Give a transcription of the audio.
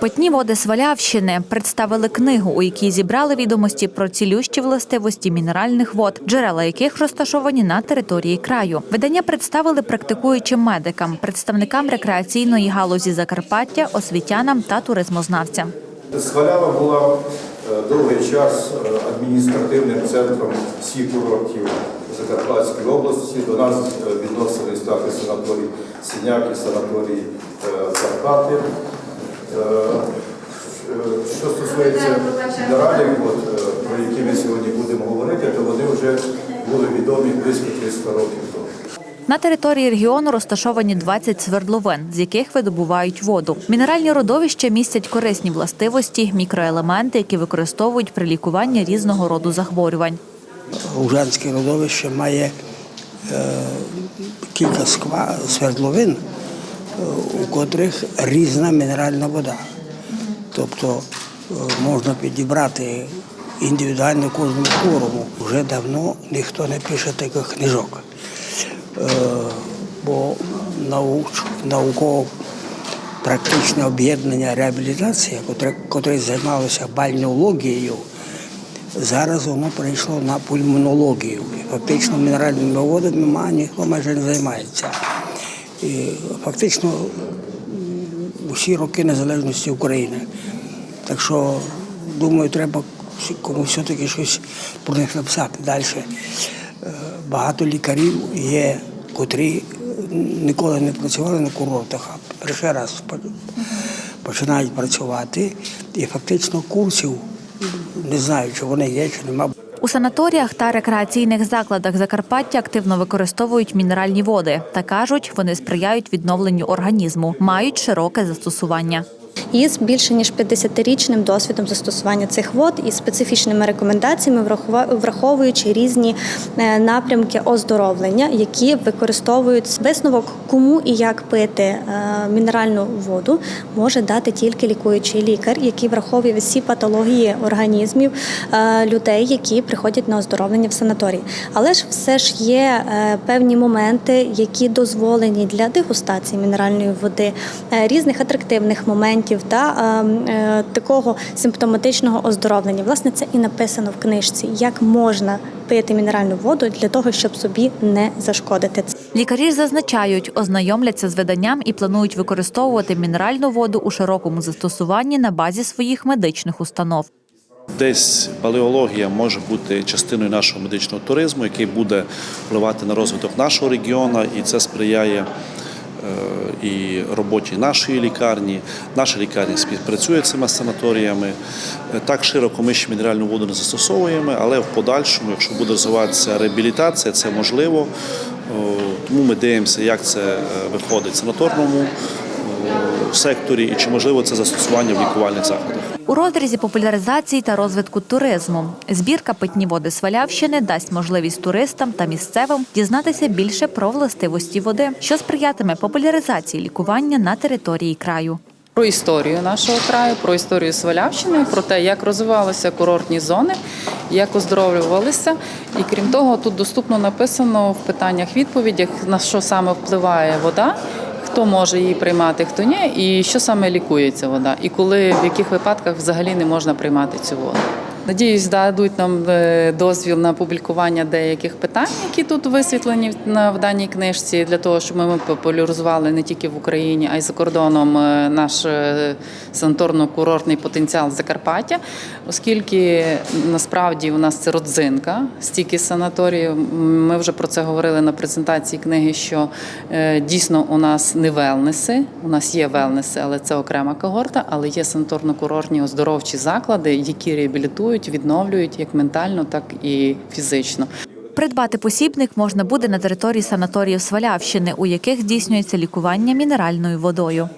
Питні води Свалявщини представили книгу, у якій зібрали відомості про цілющі властивості мінеральних вод, джерела яких розташовані на території краю. Видання представили практикуючим медикам, представникам рекреаційної галузі Закарпаття, освітянам та туризмознавцям. Свалява була е, довгий час е, адміністративним центром всіх курортів Закарпатської області. До нас е, відносились також санаторій Синяк і санаторій Карпати. Е, Що стосується мінералів, е, про які ми сьогодні будемо говорити, то вони вже були відомі близько 300 років тому. На території регіону розташовані 20 свердловин, з яких видобувають воду. Мінеральні родовища містять корисні властивості, мікроелементи, які використовують при лікуванні різного роду захворювань. Лужанське родовище має е, кілька сква, свердловин, у котрих різна мінеральна вода. Тобто е, можна підібрати індивідуально кожному хворому. Вже давно ніхто не пише таких книжок. Е, бо науково практичне об'єднання реабілітації, котре, котре займалося бальнеологією, Зараз воно перейшло на пульмонологію. Фактично мінеральними водами ніхто майже не займається. Фактично усі роки незалежності України. Так що, думаю, треба комусь все-таки щось про них написати далі. Е, Багато лікарів є, котрі ніколи не працювали на курортах, а перший раз починають працювати. І фактично курсів не знаю, чи вони є, чи нема. У санаторіях та рекреаційних закладах Закарпаття активно використовують мінеральні води та кажуть, вони сприяють відновленню організму, мають широке застосування. Із більше ніж 50-річним досвідом застосування цих вод і специфічними рекомендаціями, враховуючи різні е, напрямки оздоровлення, які використовують висновок, кому і як пити е, мінеральну воду, може дати тільки лікуючий лікар, який враховує всі патології організмів е, людей, які приходять на оздоровлення в санаторії. Але ж все ж є певні моменти, які дозволені для дегустації мінеральної води, різних атрактивних моментів та е, е, такого симптоматичного оздоровлення. Власне, це і написано в книжці, як можна пити мінеральну воду для того, щоб собі не зашкодити. Лікарі зазначають, ознайомляться з виданням і планують використовувати мінеральну воду у широкому застосуванні на базі своїх медичних установ. Десь палеологія може бути частиною нашого медичного туризму, який буде впливати на розвиток нашого регіону, і це сприяє і роботі нашої лікарні. Наша лікарня співпрацює з цими санаторіями. Так широко ми ще мінеральну воду не застосовуємо, але в подальшому, якщо буде розвиватися реабілітація, це можливо. Тому ми дивимося, як це е, виходить санаторному секторі і чи можливо це застосування в лікувальних закладах. У розрізі популяризації та розвитку туризму збірка питні води Свалявщини дасть можливість туристам та місцевим дізнатися більше про властивості води, що сприятиме популяризації лікування на території краю. Про історію нашого краю, про історію Свалявщини, про те, як розвивалися курортні зони, як оздоровлювалися. І крім того, тут доступно написано в питаннях відповідях, на що саме впливає вода, хто може її приймати, хто ні, і що саме лікується вода, і коли в яких випадках взагалі не можна приймати цю воду. Надіюсь, дадуть нам е, дозвіл на публікування деяких питань, які тут висвітлені в- даній книжці, для того, щоб ми популяризували не тільки в Україні, а й за кордоном е, наш е, санаторно-курортний потенціал Закарпаття, оскільки насправді у нас це родзинка, стільки санаторіїв. Ми вже про це говорили на презентації книги, що дійсно у нас не велнеси, у нас є велнеси, але це окрема когорта, але є санаторно-курортні оздоровчі заклади, які реабілітують, відновлюють як ментально, так і фізично. Придбати посібник можна буде на території санаторіїв Свалявщини, у яких здійснюється лікування мінеральною водою.